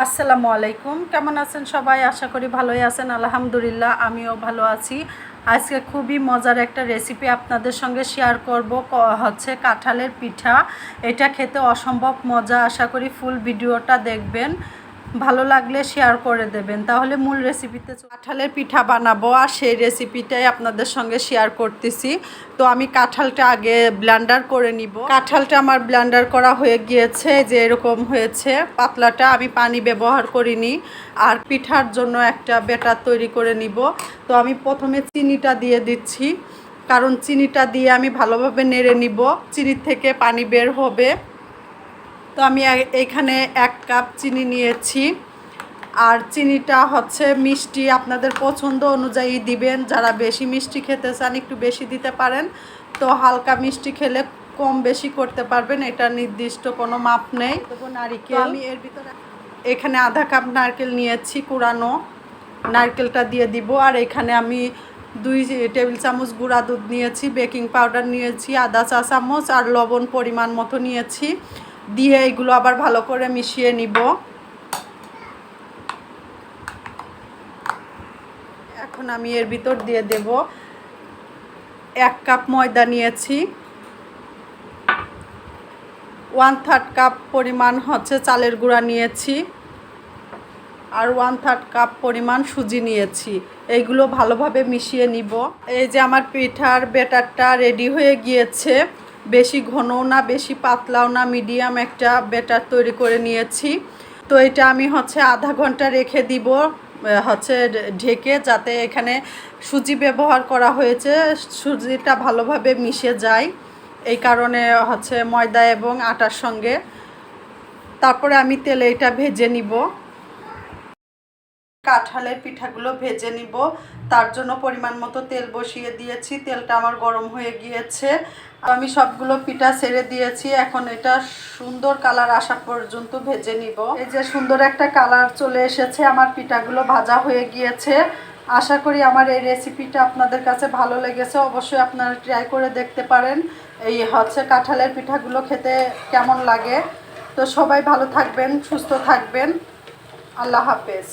আসসালামু আলাইকুম। কেমন আছেন সবাই? আশা করি ভালোই আছেন। আলহামদুলিল্লাহ, আমিও ভালো আছি। আজকে খুবই মজার একটা রেসিপি আপনাদের সঙ্গে শেয়ার করব। হচ্ছে কাঁঠালের পিঠা। এটা খেতে অসম্ভব মজা। আশা করি ফুল ভিডিওটা দেখবেন। ভালো লাগলে শেয়ার করে দেবেন। তাহলে মূল রেসিপিতে কাঁঠালের পিঠা বানাবো আর সেই রেসিপিটাই আপনাদের সঙ্গে শেয়ার করতেছি। তো আমি কাঁঠালটা আগে ব্লান্ডার করে নিব। কাঁঠালটা আমার ব্লান্ডার করা হয়ে গিয়েছে যে এরকম হয়েছে। পাতলাটা আমি পানি ব্যবহার করিনি আর পিঠার জন্য একটা বেটার তৈরি করে নিব। তো আমি প্রথমে চিনিটা দিয়ে দিচ্ছি। কারণ চিনিটা দিয়ে আমি ভালোভাবে নেড়ে নিব। চিনির থেকে পানি বের হবে। তো আমি এ- এইখানে এক কাপ চিনি নিয়েছি। আর চিনিটা হচ্ছে মিষ্টি আপনাদের পছন্দ অনুযায়ী দিবেন। যারা বেশি মিষ্টি খেতে চান একটু বেশি দিতে পারেন। তো হালকা মিষ্টি খেলে কম বেশি করতে পারবেন এটা নির্দিষ্ট কোনো মাপ নেই। তবু নারিকেল। আমি এর ভিতরে এখানে আধা কাপ নারকেল নিয়েছি কুড়ানো। নারকেলটা দিয়ে দিব। আর এখানে আমি দুই টেবিল চামচ গুঁড়া দুধ নিয়েছি বেকিং পাউডার নিয়েছি আদা চা চামচ আর লবণ পরিমাণ মতো নিয়েছি। দিয়ে এগুলো আবার ভালো করে মিশিয়ে নিব। এখন আমি এর ভিতর দিয়ে দেব এক কাপ ময়দা নিয়েছি। ওয়ান থার্ড কাপ পরিমাণ হচ্ছে চালের গুঁড়া নিয়েছি। আর ওয়ান থার্ড কাপ পরিমাণ সুজি নিয়েছি। এইগুলো ভালোভাবে মিশিয়ে নিব। এই যে আমার পিঠার বেটারটা রেডি হয়ে গিয়েছে। বেশি ঘনও না, বেশি পাতলাও না মিডিয়াম একটা বেটার তৈরি করে নিয়েছি। তো এটা আমি হচ্ছে আধা ঘণ্টা রেখে দিব হচ্ছে ঢেকে যাতে এখানে সুজি ব্যবহার করা হয়েছে, সুজিটা ভালোভাবে মিশে যায়। এই কারণে হচ্ছে ময়দা এবং আটার সঙ্গে। তারপরে আমি তেলে এটা ভেজে নিব। কাঁঠালের পিঠাগুলো ভেজে নিব। তার জন্য পরিমাণ মতো তেল বসিয়ে দিয়েছি। তেলটা আমার গরম হয়ে গিয়েছে। আমি সবগুলো পিঠা ছেড়ে দিয়েছি। এখন এটা সুন্দর কালার আসা পর্যন্ত ভেজে নিব। এই যে সুন্দর একটা কালার চলে এসেছে। আমার পিঠাগুলো ভাজা হয়ে গিয়েছে। আশা করি আমার এই রেসিপিটা আপনাদের কাছে ভালো লেগেছে। অবশ্যই আপনারা ট্রাই করে দেখতে পারেন। এই হচ্ছে কাঁঠালের পিঠাগুলো খেতে কেমন লাগে। তো সবাই ভালো থাকবেন, সুস্থ থাকবেন। আল্লাহ হাফেজ।